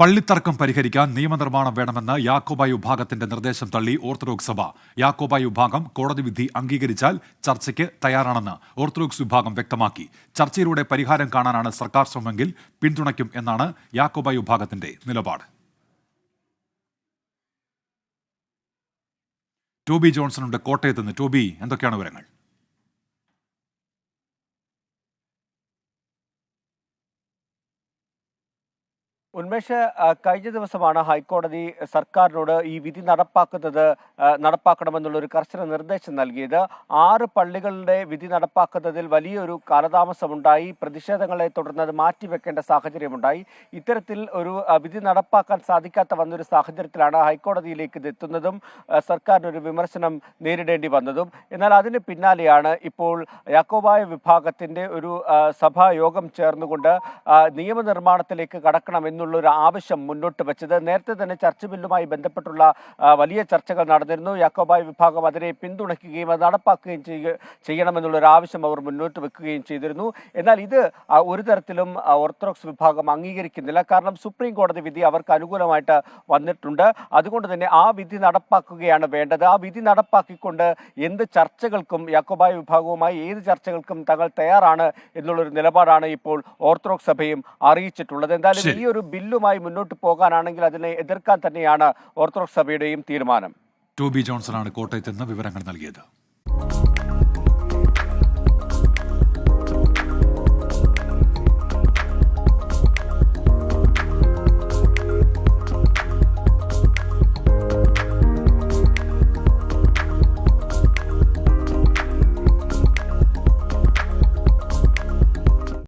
പള്ളിത്തർക്കം പരിഹരിക്കാൻ നിയമനിർമ്മാണം വേണമെന്ന് യാക്കോബായ വിഭാഗത്തിന്റെ നിർദ്ദേശം തള്ളി ഓർത്തഡോക്സ് സഭ. യാക്കോബായ വിഭാഗം കോടതി വിധി അംഗീകരിച്ചാൽ ചർച്ചയ്ക്ക് തയ്യാറാണെന്ന് ഓർത്തഡോക്സ് വിഭാഗം വ്യക്തമാക്കി. ചർച്ചയിലൂടെ പരിഹാരം കാണാനാണ് സർക്കാർ ശ്രമമെങ്കിൽ പിന്തുണയ്ക്കും എന്നാണ് യാക്കോബായ വിഭാഗത്തിന്റെ നിലപാട്. ടോബി ജോൺസണുണ്ട് കോട്ടയത്ത് നിന്ന്. ടോബി എന്തൊക്കെയാണ് വിവരങ്ങൾ? ഉന്മേഷ് കഴിഞ്ഞ ദിവസമാണ് ഹൈക്കോടതി സർക്കാരിനോട് ഈ വിധി നടപ്പാക്കുന്നത് നടപ്പാക്കണമെന്നുള്ള ഒരു കർശന നിർദ്ദേശം നൽകിയത്. ആറ് പള്ളികളുടെ വിധി നടപ്പാക്കുന്നതിൽ വലിയൊരു കാലതാമസമുണ്ടായി. പ്രതിഷേധങ്ങളെ തുടർന്ന് അത് മാറ്റിവെക്കേണ്ട സാഹചര്യമുണ്ടായി. ഇത്തരത്തിൽ ഒരു വിധി നടപ്പാക്കാൻ സാധിക്കാത്ത വന്നൊരു സാഹചര്യത്തിലാണ് ഹൈക്കോടതിയിലേക്ക് ഇത് എത്തുന്നതും സർക്കാരിനൊരു വിമർശനം നേരിടേണ്ടി വന്നതും. എന്നാൽ അതിന് പിന്നാലെയാണ് ഇപ്പോൾ യാക്കോബായ വിഭാഗത്തിന്റെ ഒരു സഭായോഗം സഭാ ചേർന്നുകൊണ്ട് നിയമനിർമ്മാണത്തിലേക്ക് കടക്കണം എന്നുള്ള ഒരു ആവശ്യം മുന്നോട്ട് വെച്ചത്. നേരത്തെ തന്നെ ചർച്ച ബില്ലുമായി ബന്ധപ്പെട്ടുള്ള വലിയ ചർച്ചകൾ നടന്നിരുന്നു. യാക്കോബായ വിഭാഗം അതിനെ പിന്തുണയ്ക്കുകയും അത് നടപ്പാക്കുകയും ചെയ്യുക ചെയ്യണമെന്നുള്ള ഒരു ആവശ്യം അവർ മുന്നോട്ട് വെക്കുകയും ചെയ്തിരുന്നു. എന്നാൽ ഇത് ഒരു തരത്തിലും ഓർത്തഡോക്സ് വിഭാഗം അംഗീകരിക്കുന്നില്ല. കാരണം സുപ്രീം കോടതി വിധി അവർക്ക് അനുകൂലമായിട്ട് വന്നിട്ടുണ്ട്. അതുകൊണ്ട് തന്നെ ആ വിധി നടപ്പാക്കുകയാണ് വേണ്ടത്. ആ വിധി നടപ്പാക്കിക്കൊണ്ട് എന്ത് ചർച്ചകൾക്കും യാക്കോബായ വിഭാഗവുമായി ഏത് ചർച്ചകൾക്കും തങ്ങൾ തയ്യാറാണ് എന്നുള്ളൊരു നിലപാടാണ് ഇപ്പോൾ ഓർത്തഡോക്സ് സഭയും അറിയിച്ചിട്ടുള്ളത്. എന്തായാലും ഈ ഒരു ബില്ലുമായി മുന്നോട്ട് പോകാനാണെങ്കിൽ അതിനെ എതിർക്കാൻ തന്നെയാണ് ഓർത്തഡോക്സ് സഭയുടെയും തീരുമാനം. ടോബി ആണ് കോട്ടയത്ത് നിന്ന് വിവരങ്ങൾ നൽകിയത്.